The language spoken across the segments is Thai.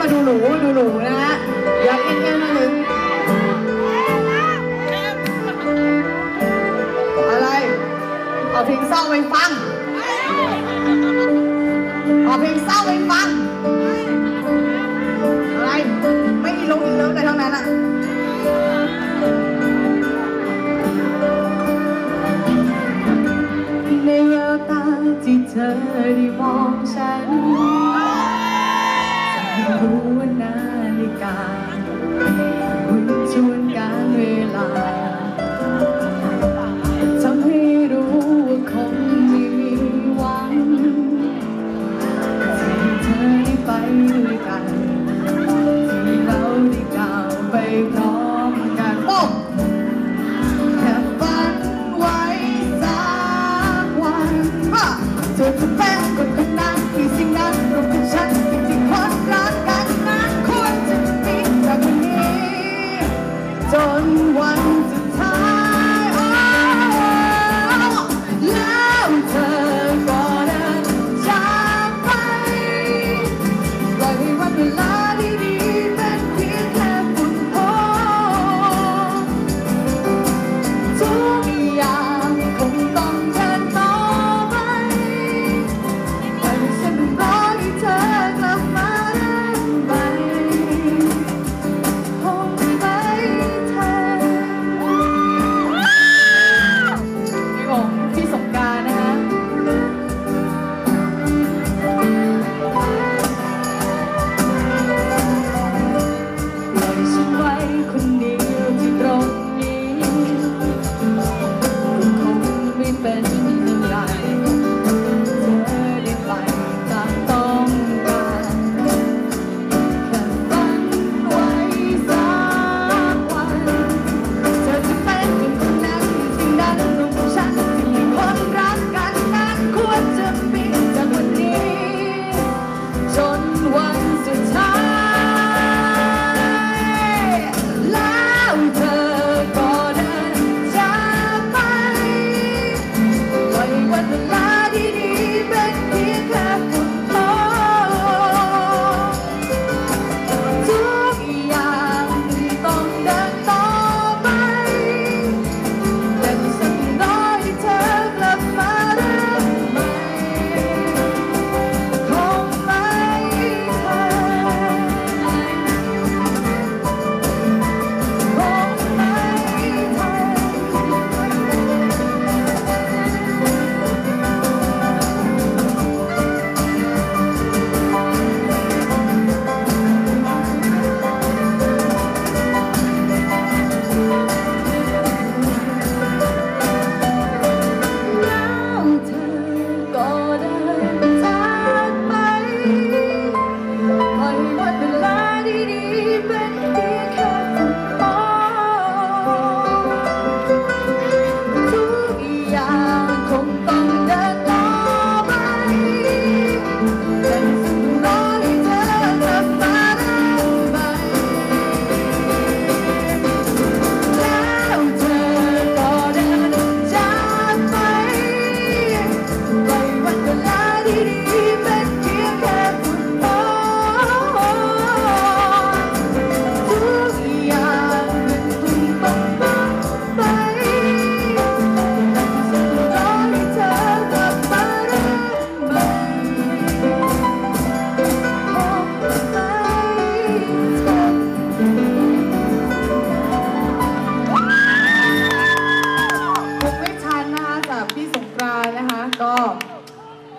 มาดูหนูดูหนูนะฮะอยากเอินกันมหนึ่งอะไร เอาเพลงเศร้าไปฟัง เอาเพลงเศร้าไปฟัง พร้อมกันโอ้แค่ฝันไว้สักวันเธอจะเป็นคนคนนั้ผีสิงนั้นรวมถึงฉันที่คนรักกันนั้นควจะมีจากนี้จนวัน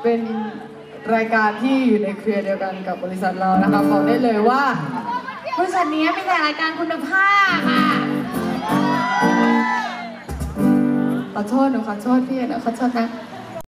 เป็นรายการที่อยู่ในเครือเดียวกันกับบริษัทเรานะคะบอกได้เลยว่า บริษัทนี้มีแต่รายการคุณภาพค่ะขอโทษหนูขอโทษพี่นะขอโทษนะ